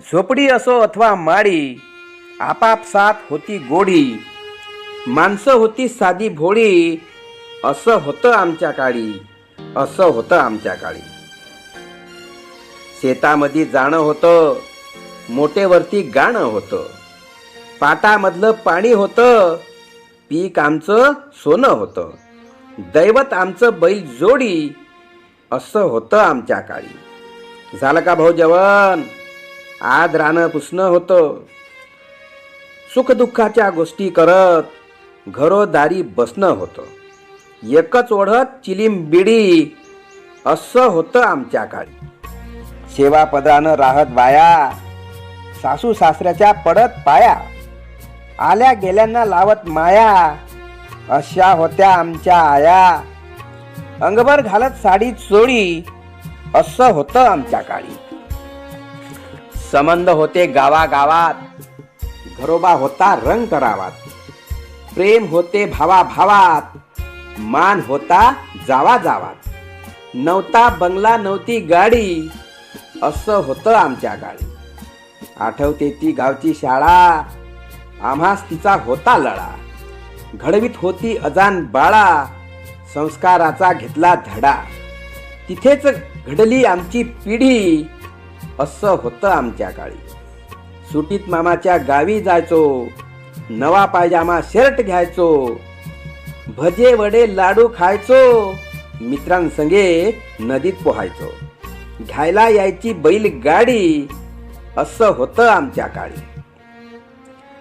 झोपडी असो अथवा माडी आपापसात होती गोडी माणसं होती साधी भोळी असं होतं आमच्या काळी असं होतं आमच्या काळी. शेतामध्ये जाणं होतं मोठेवरती गाणं होतं पाटामधलं पाणी होतं पीक आमचं सोनं होतं दैवत आमचं बैल जोडी असं होतं आमच्या काळी. झालं का भाऊ जेवण? आज रानं पुसणं होतं. सुखदुःखाच्या गोष्टी करत घरोदारी बसणं होतं. एकच ओढत चिलीम बिडी असं होतं आमच्या काळी. सेवापदानं राहत बाया सासू सासऱ्याच्या पडत पाया. आल्या गेल्यांना लावत माया अशा होत्या आमच्या आया. अंगभर घालत साडी चोळी असं होतं आमच्या काळी. संबंध होते गावागावात. घरोबा होता रंग करावात प्रेम होते भावा भावात मान होता जावा जावात नव्हता बंगला नव्हती गाडी. असं होतं आमच्या गाडी. आठवते ती गावची शाळा. आम्हास तिचा होता लळा. घडवीत होती अजान बाळा. संस्काराचा घेतला धडा. तिथेच घडली आमची पिढी. असं होतं आमच्या काळी. सुटीत मामाच्या गावी जायचो नवा पायजामा शर्ट घ्यायचो भजे वडे लाडू खायचो मित्रांसंगे नदीत पोहायचो. घ्यायला यायची बैल गाडी असं होतं आमच्या काळी.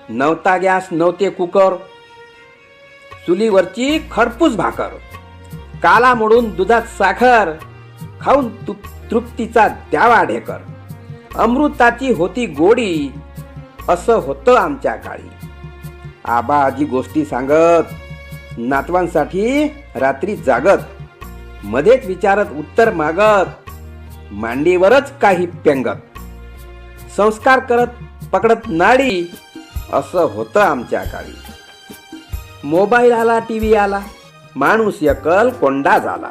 नव्हता गॅस नव्हते कुकर चुलीवरची खडपूस भाकर काला मोडून दुधात साखर खाऊन तृप्तीचा द्यावा ढेकर. अमृताची होती गोडी असं होतं आमच्या काळी. आबा आजी गोष्टी सांगत नातवांसाठी रात्री जागत मध्येच विचारत उत्तर मागत मांडीवरच काही पेंगत संस्कार करत पकडत नाडी असं होतं आमच्या काळी. मोबाईल आला टी व्ही आला माणूस एकल कोंडा झाला.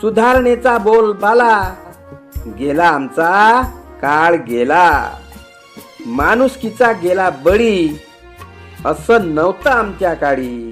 सुधारणेचा बोल बाला गेला आमचा काळ गेला. माणुसकीचा गेला बळी असं नव्हतं आमच्या काळी.